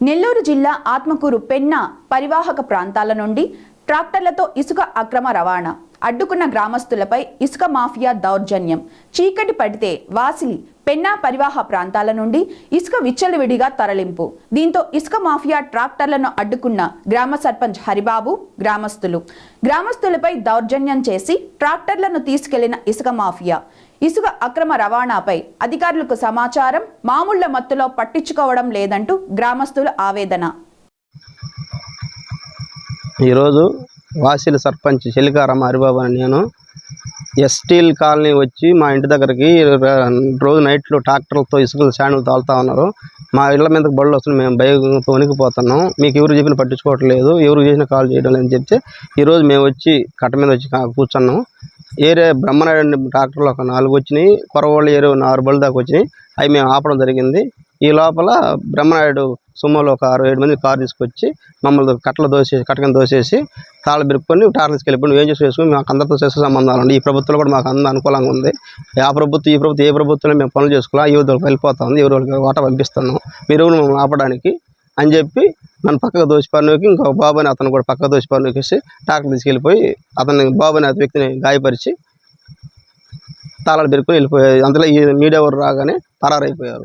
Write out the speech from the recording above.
నెల్లూరు జిల్లా ఆత్మకూరు పెన్న పరివాహక ప్రాంతాల నుండి ట్రాక్టర్లతో ఇసుక అక్రమ రవాణా. అడ్డుకున్న గ్రామస్తులపై ఇసుక మాఫియా దౌర్జన్యం. చీకటి పడితే వాసిలి పెన్నా పరివాహ ప్రాంతాల నుండి ఇసుక విచ్చలవిడిగా తరలింపు. దీంతో ఇసుక మాఫియా ట్రాక్టర్లను అడ్డుకున్న గ్రామ సర్పంచ్ హరిబాబు గ్రామస్తులు. గ్రామస్తులపై దౌర్జన్యం చేసి ట్రాక్టర్లను తీసుకెళ్ళిన ఇసుక మాఫియా. ఇసుక అక్రమ రవాణాపై అధికారులకు సమాచారం మామూళ్ళ మత్తులో పట్టించుకోవడం లేదంటూ గ్రామస్తుల ఆవేదన. ఈరోజు వాసిల సర్పంచ్ చెలికారమ్మ హరిబాబు అని నేను ఎస్టీల్ కాలనీ వచ్చి మా ఇంటి దగ్గరికి రోజు నైట్లో ట్రాక్టర్లతో ఇసుకలు శాండ్లు తాలుతా ఉన్నారు. మా ఇళ్ళ మీదకి బళ్ళు వస్తున్నాయి. మేము భయంతో వణికిపోతున్నాం. మీకు ఎవరు చెప్పిన పట్టించుకోవట్లేదు. ఎవరు చేసిన కాల్ చేయడం లేదని చెప్తే ఈరోజు మేము వచ్చి కట్ట మీద వచ్చి కూర్చున్నాం. ఏరే బ్రహ్మనాయుడు ట్రాక్టర్లు ఒక నాలుగు వచ్చినాయి. కొరవాళ్ళు ఏరే నాలుగు బళ్ళు దాకా వచ్చినాయి. అవి మేము ఆపడం జరిగింది. ఈ లోపల బ్రహ్మనాయుడు సుమోలో ఒక ఆరు ఏడు మంది కారు తీసుకొచ్చి మమ్మల్ని కట్టలు దోసేసి కట్టకని దోసేసి కాళ్ళు బిరుక్కొని టార్లెస్కి వెళ్ళిపోయి ఏం చేసి వేసుకుని మాకు అందరితో చేసే సంబంధాలు ఉన్నాయి. ఈ ప్రభుత్వం కూడా మాకు అందరూ అనుకూలంగా ఉంది. ఆ ప్రభుత్వం ఈ ప్రభుత్వం ఏ ప్రభుత్వంలో మేము పనులు చేసుకోవాలి ఈ వరకు వెళ్ళిపోతా. ఉంది ఎవరి వాటా పంపిస్తున్నాం. మీరు మమ్మల్ని ఆపడానికి అని చెప్పి నన్ను పక్కకు దోసి పన్నుకి ఇంకొక బాబు అని అతను కూడా పక్కకు దోసి పన్నుకేసి టాక్టర్ తీసుకెళ్ళిపోయి అతన్ని బాబు అనే వ్యక్తిని గాయపరిచి తాళాలు పెరుకుని వెళ్ళిపోయారు. అందులో ఈ మీడియా వారు రాగానే పరారైపోయారు.